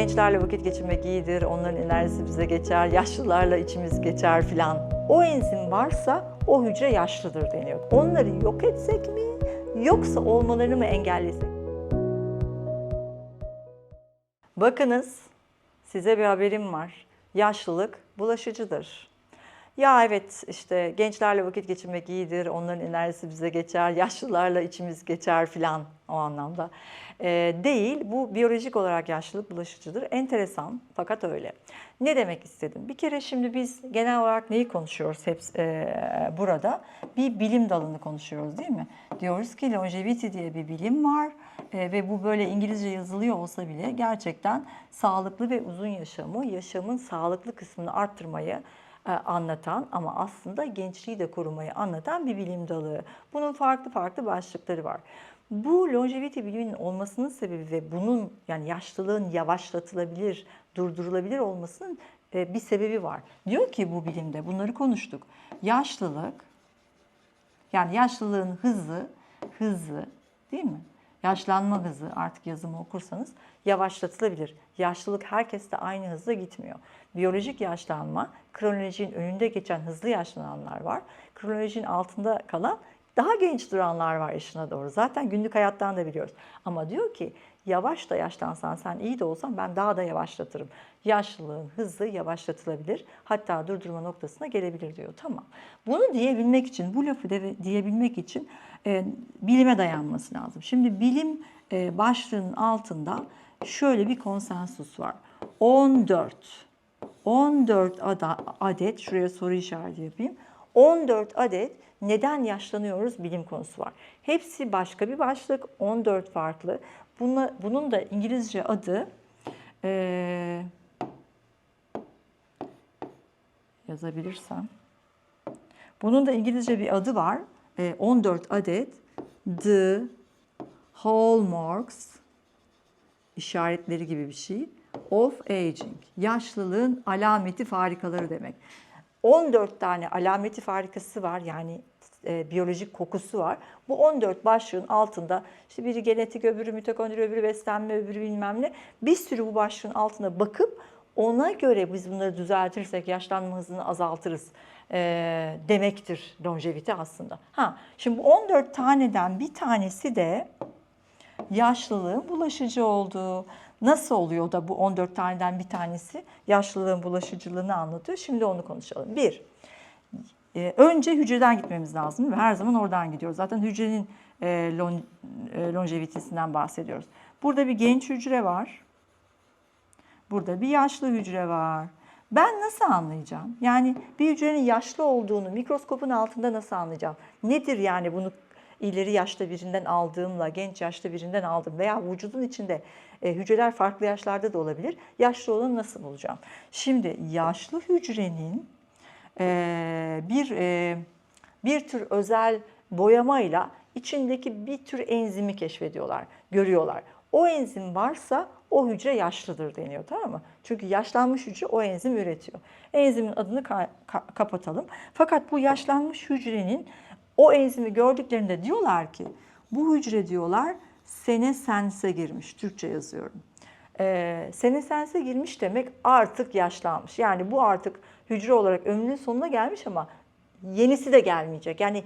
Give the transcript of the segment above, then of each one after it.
gençlerle vakit geçirmek iyidir, onların enerjisi bize geçer, yaşlılarla içimiz geçer filan. O enzim varsa o hücre yaşlıdır deniyor. Onları yok etsek mi yoksa olmalarını mı engellesek? Bakınız size bir haberim var. Yaşlılık bulaşıcıdır. Ya evet işte gençlerle vakit geçirmek iyidir, onların enerjisi bize geçer, yaşlılarla içimiz geçer filan o anlamda. Ee, değil, bu biyolojik olarak yaşlılık bulaşıcıdır. Enteresan fakat öyle. Ne demek istedim? Bir kere şimdi biz genel olarak neyi konuşuyoruz hep e, burada? Bir bilim dalını konuşuyoruz değil mi? Diyoruz ki longevity diye bir bilim var e, ve bu böyle İngilizce yazılıyor olsa bile gerçekten sağlıklı ve uzun yaşamı, yaşamın sağlıklı kısmını arttırmayı e, anlatan ama aslında gençliği de korumayı anlatan bir bilim dalı. Bunun farklı farklı başlıkları var. Bu longevity biliminin olmasının sebebi ve bunun yani yaşlılığın yavaşlatılabilir, durdurulabilir olmasının e, bir sebebi var. Diyor ki bu bilimde bunları konuştuk. Yaşlılık yani yaşlılığın hızı, hızı değil mi? Yaşlanma hızı artık yazımı okursanız yavaşlatılabilir. Yaşlılık herkeste aynı hızla gitmiyor. Biyolojik yaşlanma, kronolojinin önünde geçen hızlı yaşlananlar var. Kronolojinin altında kalan daha genç duranlar var yaşına doğru. Zaten günlük hayattan da biliyoruz. Ama diyor ki yavaş da yaşlansan sen iyi de olsan ben daha da yavaşlatırım. Yaşlılığın hızı yavaşlatılabilir. Hatta durdurma noktasına gelebilir diyor. Tamam. Bunu diyebilmek için, bu lafı de, diyebilmek için e, bilime dayanması lazım. Şimdi bilim e, başlığının altında şöyle bir konsensus var. 14 14 adet, şuraya soru işareti yapayım. 14 adet neden yaşlanıyoruz bilim konusu var. Hepsi başka bir başlık, 14 farklı. Bunla, bunun da İngilizce adı e, yazabilirsem. Bunun da İngilizce bir adı var. E, 14 adet The Hallmarks işaretleri gibi bir şey of aging. Yaşlılığın alameti farikaları demek. 14 tane alameti farikası var yani e, biyolojik kokusu var. Bu 14 başlığın altında işte biri genetik, öbürü mitokondri, öbürü beslenme, öbürü bilmem ne. Bir sürü bu başlığın altına bakıp ona göre biz bunları düzeltirsek yaşlanma hızını azaltırız e, demektir longevite aslında. Ha, şimdi bu 14 taneden bir tanesi de yaşlılığın bulaşıcı olduğu. Nasıl oluyor da bu 14 taneden bir tanesi yaşlılığın bulaşıcılığını anlatıyor. Şimdi onu konuşalım. Bir, e, önce hücreden gitmemiz lazım ve her zaman oradan gidiyoruz. Zaten hücrenin e, e, longevitesinden bahsediyoruz. Burada bir genç hücre var. Burada bir yaşlı hücre var. Ben nasıl anlayacağım? Yani bir hücrenin yaşlı olduğunu mikroskopun altında nasıl anlayacağım? Nedir yani bunu ileri yaşta birinden aldığımla genç yaşta birinden aldım veya vücudun içinde e, hücreler farklı yaşlarda da olabilir. Yaşlı olanı nasıl bulacağım? Şimdi yaşlı hücrenin e, bir e, bir tür özel boyamayla içindeki bir tür enzimi keşfediyorlar, görüyorlar. O enzim varsa o hücre yaşlıdır deniyor tamam mı? Çünkü yaşlanmış hücre o enzim üretiyor. Enzimin adını ka- ka- kapatalım. Fakat bu yaşlanmış hücrenin o enzimi gördüklerinde diyorlar ki bu hücre diyorlar senesense girmiş. Türkçe yazıyorum. Ee, senesense girmiş demek artık yaşlanmış. Yani bu artık hücre olarak ömrünün sonuna gelmiş ama yenisi de gelmeyecek. Yani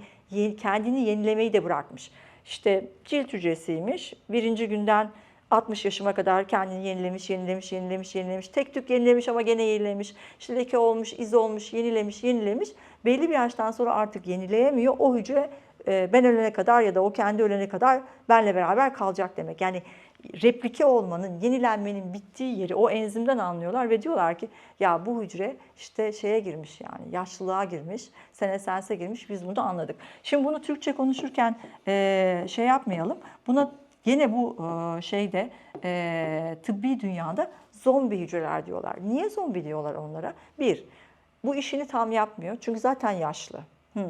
kendini yenilemeyi de bırakmış. İşte cilt hücresiymiş. Birinci günden 60 yaşıma kadar kendini yenilemiş, yenilemiş, yenilemiş, yenilemiş. Tek tük yenilemiş ama gene yenilemiş. İşte olmuş, iz olmuş, yenilemiş, yenilemiş. Belli bir yaştan sonra artık yenileyemiyor. O hücre e, ben ölene kadar ya da o kendi ölene kadar benle beraber kalacak demek. Yani replike olmanın, yenilenmenin bittiği yeri o enzimden anlıyorlar ve diyorlar ki ya bu hücre işte şeye girmiş yani yaşlılığa girmiş, senesense girmiş biz bunu anladık. Şimdi bunu Türkçe konuşurken e, şey yapmayalım. Buna Yine bu e, şeyde e, tıbbi dünyada zombi hücreler diyorlar. Niye zombi diyorlar onlara? Bir, bu işini tam yapmıyor çünkü zaten yaşlı. Hmm.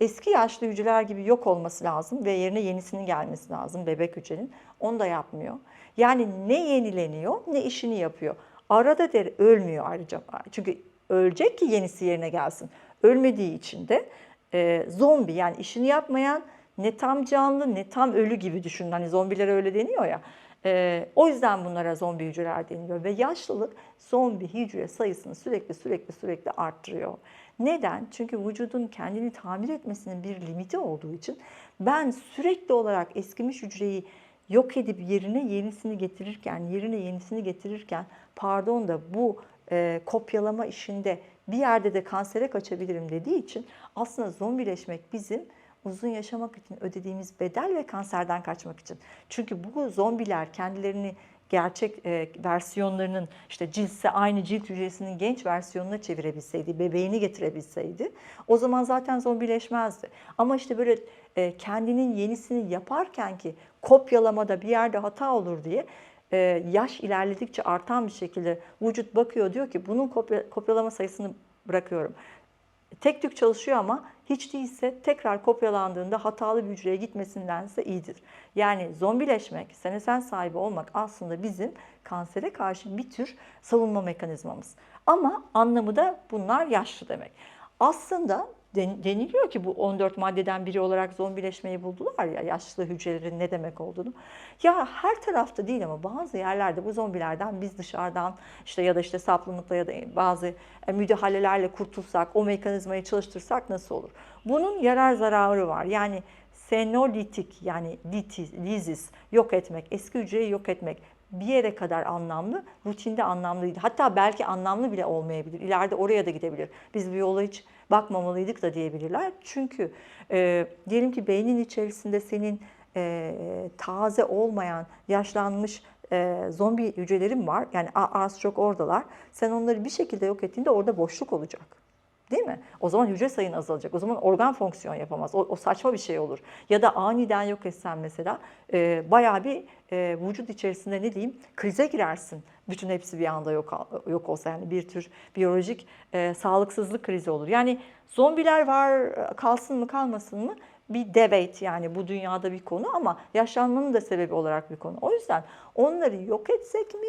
Eski yaşlı hücreler gibi yok olması lazım ve yerine yenisinin gelmesi lazım bebek hücrenin. Onu da yapmıyor. Yani ne yenileniyor ne işini yapıyor. Arada der ölmüyor ayrıca. Çünkü ölecek ki yenisi yerine gelsin. Ölmediği için de e, zombi yani işini yapmayan ne tam canlı ne tam ölü gibi düşün. Hani zombilere öyle deniyor ya. Ee, o yüzden bunlara zombi hücreler deniliyor ve yaşlılık zombi hücre sayısını sürekli sürekli sürekli arttırıyor. Neden? Çünkü vücudun kendini tamir etmesinin bir limiti olduğu için ben sürekli olarak eskimiş hücreyi yok edip yerine yenisini getirirken, yerine yenisini getirirken pardon da bu e, kopyalama işinde bir yerde de kansere kaçabilirim dediği için aslında zombileşmek bizim uzun yaşamak için ödediğimiz bedel ve kanserden kaçmak için. Çünkü bu zombiler kendilerini gerçek e, versiyonlarının işte ciltse aynı cilt hücresinin genç versiyonuna çevirebilseydi, bebeğini getirebilseydi o zaman zaten zombileşmezdi. Ama işte böyle e, kendinin yenisini yaparken ki kopyalamada bir yerde hata olur diye e, yaş ilerledikçe artan bir şekilde vücut bakıyor diyor ki bunun kopya, kopyalama sayısını bırakıyorum. Tek tük çalışıyor ama hiç değilse tekrar kopyalandığında hatalı bir hücreye gitmesindense iyidir. Yani zombileşmek, senesel sahibi olmak aslında bizim kansere karşı bir tür savunma mekanizmamız. Ama anlamı da bunlar yaşlı demek. Aslında deniliyor ki bu 14 maddeden biri olarak zombileşmeyi buldular ya yaşlı hücrelerin ne demek olduğunu. Ya her tarafta değil ama bazı yerlerde bu zombilerden biz dışarıdan işte ya da işte supplementla ya da bazı e, müdahalelerle kurtulsak, o mekanizmayı çalıştırsak nasıl olur? Bunun yarar zararı var. Yani senolitik yani litis yok etmek, eski hücreyi yok etmek bir yere kadar anlamlı, rutinde anlamlı değil. Hatta belki anlamlı bile olmayabilir. İleride oraya da gidebilir. Biz bu yola hiç bakmamalıydık da diyebilirler. Çünkü e, diyelim ki beynin içerisinde senin e, taze olmayan, yaşlanmış e, zombi hücrelerin var. Yani az çok oradalar. Sen onları bir şekilde yok ettiğinde orada boşluk olacak. Değil mi? O zaman hücre sayın azalacak. O zaman organ fonksiyon yapamaz. O, o saçma bir şey olur. Ya da aniden yok etsen mesela e, bayağı bir e, vücut içerisinde ne diyeyim krize girersin. Bütün hepsi bir anda yok yok olsa yani bir tür biyolojik e, sağlıksızlık krizi olur. Yani zombiler var kalsın mı kalmasın mı? bir debate yani bu dünyada bir konu ama yaşlanmanın da sebebi olarak bir konu. O yüzden onları yok etsek mi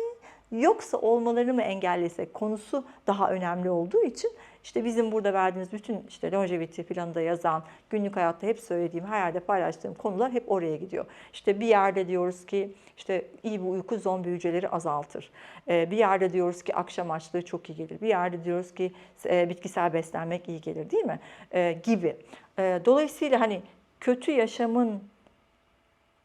yoksa olmalarını mı engellesek konusu daha önemli olduğu için işte bizim burada verdiğimiz bütün işte longevity planında yazan, günlük hayatta hep söylediğim, her yerde paylaştığım konular hep oraya gidiyor. İşte bir yerde diyoruz ki işte iyi bir uyku zombi hücreleri azaltır. Ee, bir yerde diyoruz ki akşam açlığı çok iyi gelir. Bir yerde diyoruz ki e, bitkisel beslenmek iyi gelir değil mi? Ee, gibi. Ee, dolayısıyla hani kötü yaşamın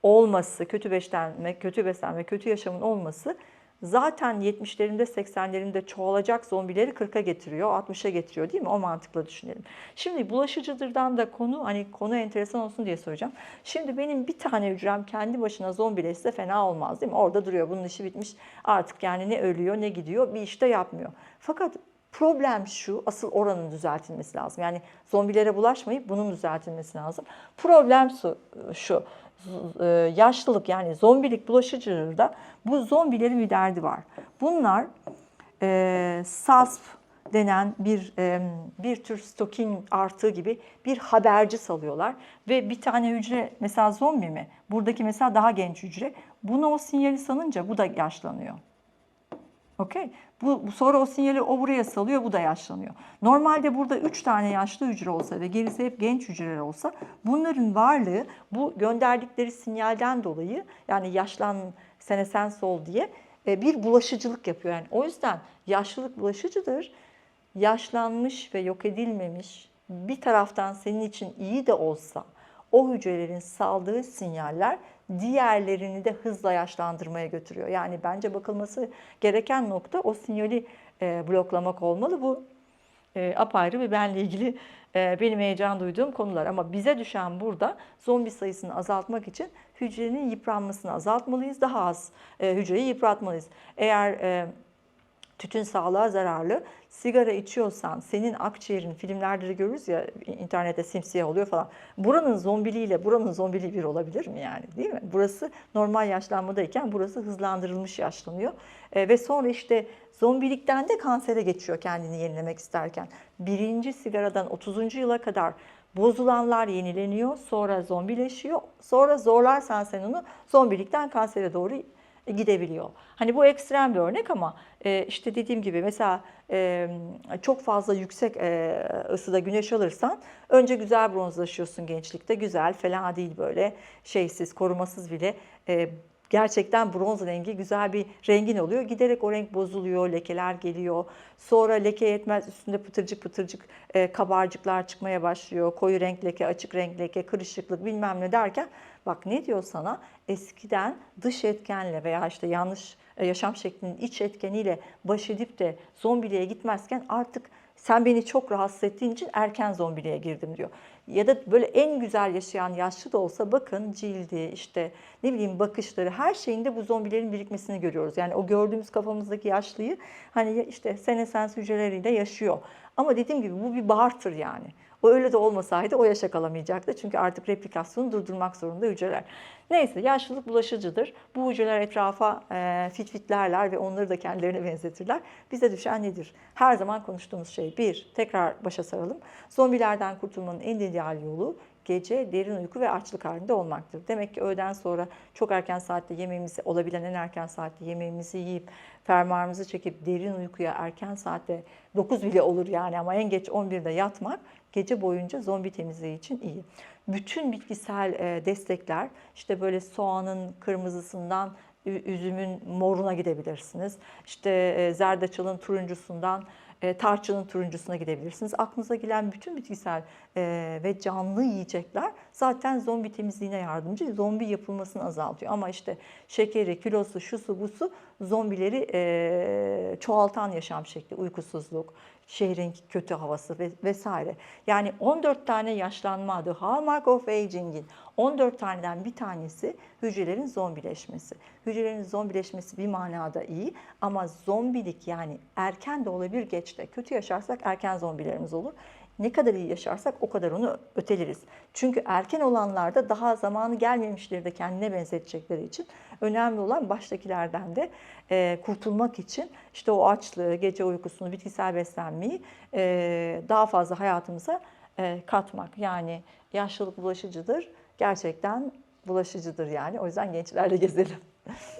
olması, kötü beslenme, kötü beslenme, kötü yaşamın olması zaten 70'lerinde 80'lerinde çoğalacak zombileri 40'a getiriyor, 60'a getiriyor değil mi? O mantıkla düşünelim. Şimdi bulaşıcıdırdan da konu hani konu enteresan olsun diye soracağım. Şimdi benim bir tane hücrem kendi başına zombileşse fena olmaz değil mi? Orada duruyor. Bunun işi bitmiş. Artık yani ne ölüyor ne gidiyor bir işte yapmıyor. Fakat Problem şu, asıl oranın düzeltilmesi lazım. Yani zombilere bulaşmayıp bunun düzeltilmesi lazım. Problem şu, şu e, yaşlılık yani zombilik bulaşıcılığında bu zombilerin bir derdi var. Bunlar e, SASP denen bir e, bir tür stokin artığı gibi bir haberci salıyorlar ve bir tane hücre mesela zombi mi? Buradaki mesela daha genç hücre. Buna o sinyali sanınca bu da yaşlanıyor. Okey. Bu, sonra o sinyali o buraya salıyor, bu da yaşlanıyor. Normalde burada 3 tane yaşlı hücre olsa ve gerisi hep genç hücreler olsa bunların varlığı bu gönderdikleri sinyalden dolayı yani yaşlan senesen sol diye e, bir bulaşıcılık yapıyor. Yani o yüzden yaşlılık bulaşıcıdır. Yaşlanmış ve yok edilmemiş bir taraftan senin için iyi de olsa o hücrelerin saldığı sinyaller diğerlerini de hızla yaşlandırmaya götürüyor. Yani bence bakılması gereken nokta o sinyali e, bloklamak olmalı. Bu e, apayrı ve benle ilgili e, benim heyecan duyduğum konular. Ama bize düşen burada zombi sayısını azaltmak için hücrenin yıpranmasını azaltmalıyız. Daha az e, hücreyi yıpratmalıyız. Eğer e, tütün sağlığa zararlı. Sigara içiyorsan senin akciğerin filmlerde de görürüz ya internette simsiyah oluyor falan. Buranın zombiliğiyle buranın zombiliği bir olabilir mi yani değil mi? Burası normal yaşlanmadayken burası hızlandırılmış yaşlanıyor. E, ve sonra işte zombilikten de kansere geçiyor kendini yenilemek isterken. Birinci sigaradan 30. yıla kadar bozulanlar yenileniyor, sonra zombileşiyor. Sonra zorlarsan sen onu zombilikten kansere doğru gidebiliyor. Hani bu ekstrem bir örnek ama e, işte dediğim gibi mesela e, çok fazla yüksek e, ısıda güneş alırsan önce güzel bronzlaşıyorsun gençlikte. Güzel, fena değil böyle şeysiz, korumasız bile gerçekten bronz rengi güzel bir rengin oluyor. Giderek o renk bozuluyor, lekeler geliyor. Sonra leke yetmez üstünde pıtırcık pıtırcık kabarcıklar çıkmaya başlıyor. Koyu renk leke, açık renk leke, kırışıklık bilmem ne derken bak ne diyor sana? Eskiden dış etkenle veya işte yanlış e, yaşam şeklinin iç etkeniyle baş edip de zombiliğe gitmezken artık sen beni çok rahatsız ettiğin için erken zombiliğe girdim diyor. Ya da böyle en güzel yaşayan yaşlı da olsa bakın cildi işte ne bileyim bakışları her şeyinde bu zombilerin birikmesini görüyoruz. Yani o gördüğümüz kafamızdaki yaşlıyı hani işte senesens hücreleriyle yaşıyor. Ama dediğim gibi bu bir barter yani. O öyle de olmasaydı o yaşa kalamayacaktı. Çünkü artık replikasyonu durdurmak zorunda hücreler. Neyse yaşlılık bulaşıcıdır. Bu hücreler etrafa e, fitfitlerler ve onları da kendilerine benzetirler. Bize düşen nedir? Her zaman konuştuğumuz şey bir, tekrar başa saralım. Zombilerden kurtulmanın en ideal yolu gece derin uyku ve açlık halinde olmaktır. Demek ki öğleden sonra çok erken saatte yemeğimizi, olabilen en erken saatte yemeğimizi yiyip fermuarımızı çekip derin uykuya erken saatte 9 bile olur yani ama en geç 11'de yatmak gece boyunca zombi temizliği için iyi. Bütün bitkisel e, destekler işte böyle soğanın kırmızısından üzümün moruna gidebilirsiniz. İşte e, zerdeçalın turuncusundan e, tarçının turuncusuna gidebilirsiniz. Aklınıza gelen bütün bitkisel ve canlı yiyecekler zaten zombi temizliğine yardımcı. Zombi yapılmasını azaltıyor. Ama işte şekeri, kilosu, şusu, busu zombileri çoğaltan yaşam şekli, uykusuzluk, şehrin kötü havası ve vesaire. Yani 14 tane yaşlanma adı Hallmark of Aging'in 14 taneden bir tanesi hücrelerin zombileşmesi. Hücrelerin zombileşmesi bir manada iyi ama zombilik yani erken de olabilir geç de. Kötü yaşarsak erken zombilerimiz olur. Ne kadar iyi yaşarsak o kadar onu öteleriz. Çünkü erken olanlarda daha zamanı gelmemişleri de kendine benzetecekleri için önemli olan baştakilerden de e, kurtulmak için işte o açlığı, gece uykusunu, bitkisel beslenmeyi e, daha fazla hayatımıza e, katmak. Yani yaşlılık bulaşıcıdır. Gerçekten bulaşıcıdır yani. O yüzden gençlerle gezelim.